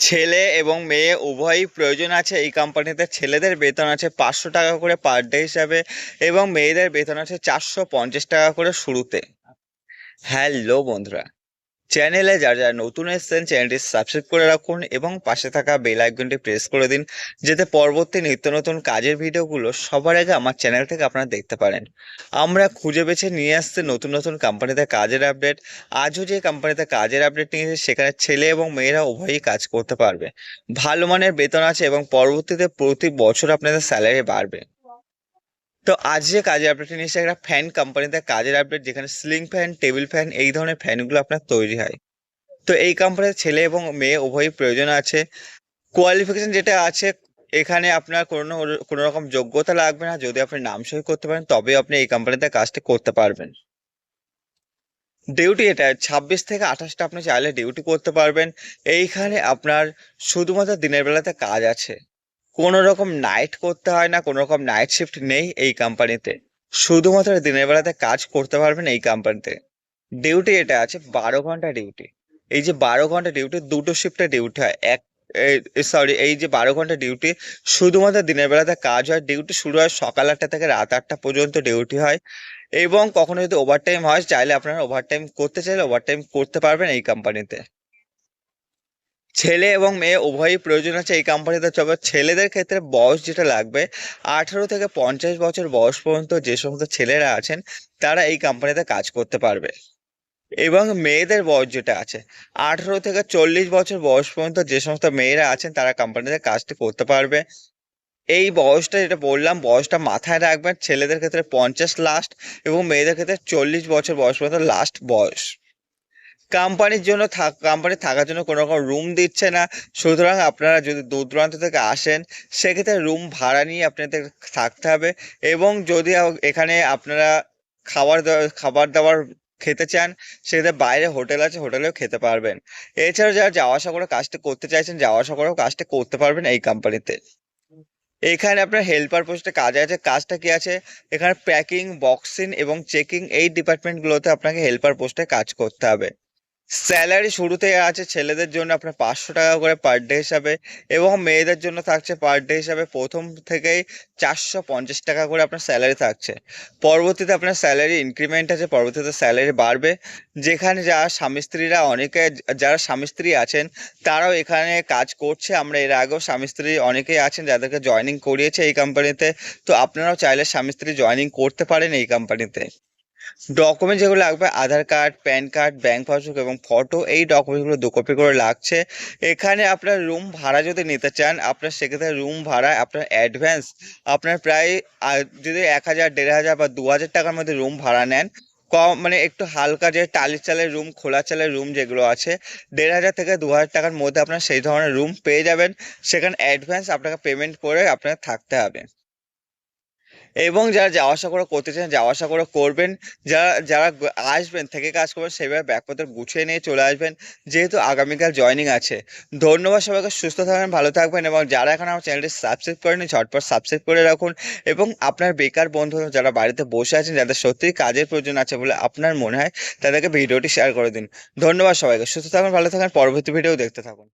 ছেলে এবং মেয়ে, উভয়ই প্রয়োজন আছে। এই কোম্পানিতে ছেলেদের বেতন আছে পাঁচশো টাকা করে পার ডে হিসাবে এবং মেয়েদের বেতন আছে চারশো পঞ্চাশ টাকা করে শুরুতে। হ্যালো বন্ধুরা। চ্যানেলে যারা যারা নতুন এসেছেন, চ্যানেলটি সাবস্ক্রাইব করে রাখুন এবং পাশে থাকা বেল আইকনটি প্রেস করে দিন, যাতে পরবর্তী নিত্য নতুন কাজের ভিডিওগুলো সবার আগে আমার চ্যানেল থেকে আপনারা দেখতে পারেন। আমরা খুঁজে বেছে নিয়ে আসছে নতুন নতুন কোম্পানিতে কাজের আপডেট আজও যে কোম্পানিতে কাজের আপডেট নিয়েছে সেখানে ছেলে এবং মেয়েরা উভয়ই কাজ করতে পারবে। ভালো মানের বেতন আছে এবং পরবর্তীতে প্রতি বছর আপনাদের স্যালারি বাড়বে। তো আজ যে কাজের নিয়ে এসেছে, একটা ফ্যান কোম্পানিতে কাজের আপডেট যেখানে সিলিং ফ্যান টেবিল ফ্যান এই ধরনের ফ্যানগুলো আপনার তৈরি হয়। তো এই কোম্পানিতে ছেলে এবং মেয়ে উভয়ই প্রয়োজন আছে। কোয়ালিফিকেশন যেটা আছে, এখানে আপনার কোনো কোনো রকম যোগ্যতা লাগবে না। যদি আপনি নাম সই করতে পারেন তবে আপনি এই কোম্পানিতে কাজটি করতে পারবেন। ডিউটি এটা, ছাব্বিশ থেকে আঠাশটা আপনি চাইলে ডিউটি করতে পারবেন। এইখানে আপনার শুধুমাত্র দিনের বেলাতে কাজ আছে। কোনো রকম নাইট করতে হয় না কোনো রকম নাইট শিফট নেই এই কোম্পানিতে শুধুমাত্র দিনের বেলাতে কাজ করতে পারবেন এই কোম্পানিতে ডিউটি এটা আছে, বারো ঘণ্টা ডিউটি এই যে বারো ঘণ্টা ডিউটি দুটো শিফটে ডিউটি হয়। এক সরি এই যে বারো ঘণ্টা ডিউটি শুধুমাত্র দিনের বেলাতে কাজ হয়। ডিউটি শুরু হয় সকাল আটটা থেকে রাত আটটা পর্যন্ত ডিউটি হয়। এবং কখনো যদি ওভারটাইম হয়, চাইলে আপনারা ওভারটাইম করতে চাইলে ওভারটাইম করতে পারবেন এই কোম্পানিতে ছেলে এবং মেয়ে উভয়ই প্রয়োজন আছে এই কোম্পানিতে তবে ছেলেদের ক্ষেত্রে বয়স যেটা লাগবে, আঠারো থেকে পঞ্চাশ বছর বয়স পর্যন্ত যে সমস্ত ছেলেরা আছেন, তারা এই কোম্পানিতে কাজ করতে পারবে। এবং মেয়েদের বয়স যেটা আছে, আঠারো থেকে চল্লিশ বছর বয়স পর্যন্ত যে সমস্ত মেয়েরা আছেন, তারা কোম্পানিতে কাজটি করতে পারবে। এই বয়সটা যেটা বললাম, বয়সটা মাথায় রাখবেন, ছেলেদের ক্ষেত্রে পঞ্চাশ লাস্ট এবং মেয়েদের ক্ষেত্রে চল্লিশ বছর বয়স পর্যন্ত লাস্ট বয়স। কোম্পানির জন্য কোম্পানি থাকার জন্য কোনো রকম রুম দিচ্ছে না। সুতরাং আপনারা যদি দূর দূরান্ত থেকে আসেন, সেক্ষেত্রে রুম ভাড়া নিয়ে আপনাদের থাকতে হবে। এবং যদি এখানে আপনারা খাবার খাবার দাবার খেতে চান, সেক্ষেত্রে বাইরে হোটেল আছে, হোটেলেও খেতে পারবেন। এছাড়াও যারা যাওয়া আসা করে কাজটা করতে চাইছেন, যাওয়া আসা করেও কাজটা করতে পারবেন এই কোম্পানিতে এখানে আপনার হেল্পার পোস্টে কাজ আছে, কাজটা কি আছে? এখানে প্যাকিং বক্সিং এবং চেকিং এই ডিপার্টমেন্টগুলোতে আপনাকে হেল্পার পোস্টে কাজ করতে হবে। স্যালারি শুরুতে আছে ছেলেদের জন্য আপনার পাঁচশো টাকা করে পার ডে হিসাবে এবং মেয়েদের জন্য থাকছে পার ডে হিসাবে প্রথম থেকেই চারশো পঞ্চাশ টাকা করে আপনার স্যালারি থাকছে। পরবর্তীতে আপনার স্যালারি ইনক্রিমেন্ট আছে, পরবর্তীতে স্যালারি বাড়বে। যেখানে যারা স্বামী স্ত্রীরা অনেকে যারা স্বামী স্ত্রী আছেন, তারাও এখানে কাজ করছে। আমরা এর আগেও স্বামী স্ত্রী অনেকেই আছেন যাদেরকে জয়েনিং করিয়েছে এই কোম্পানিতে তো। আপনারাও চাইলে স্বামী স্ত্রী জয়েনিং করতে পারেন এই কোম্পানিতে ডকুমেন্ট যেগুলো লাগবে, Aadhaar card PAN card bank passbook এবং ফটো এই ডকুমেন্টগুলো দু কপি করে লাগছে। এখানে আপনার রুম ভাড়া যদি নিতে চান, আপনার সেক্ষেত্রে রুম ভাড়া, আপনার অ্যাডভান্স আপনার প্রায় যদি এক হাজার, দেড় হাজার বা দু হাজার টাকার মধ্যে রুম ভাড়া নেন, কম মানে একটু হালকা যে টালির চালের রুম খোলা চালের রুম যেগুলো আছে, দেড় হাজার থেকে দু হাজার টাকার মধ্যে আপনার সেই ধরনের রুম পেয়ে যাবেন। সেখানে অ্যাডভান্স আপনাকে পেমেন্ট করে আপনাকে থাকতে হবে। এবং যারা যাওয়া আসা করে করতে চান, যাওয়া আসা করে করবেন। যারা যারা আসবেন, থেকে কাজ করবেন, সেভাবে ব্যাগপত্র গুছিয়ে নিয়ে চলে আসবেন, যেহেতু আগামীকাল জয়েনিং আছে। ধন্যবাদ সবাইকে, সুস্থ থাকবেন, ভালো থাকবেন এবং যারা এখন আমার চ্যানেলটি সাবস্ক্রাইব করেনি ঝটপট সাবস্ক্রাইব করে রাখুন। এবং আপনার বেকার বন্ধু যারা বাড়িতে বসে আছেন, যাদের সত্যিই কাজের প্রয়োজন আছে বলে আপনার মনে হয়, তাদেরকে ভিডিওটি শেয়ার করে দিন। ধন্যবাদ সবাইকে, সুস্থ থাকুন ভালো থাকুন পরবর্তী ভিডিও দেখতে থাকুন।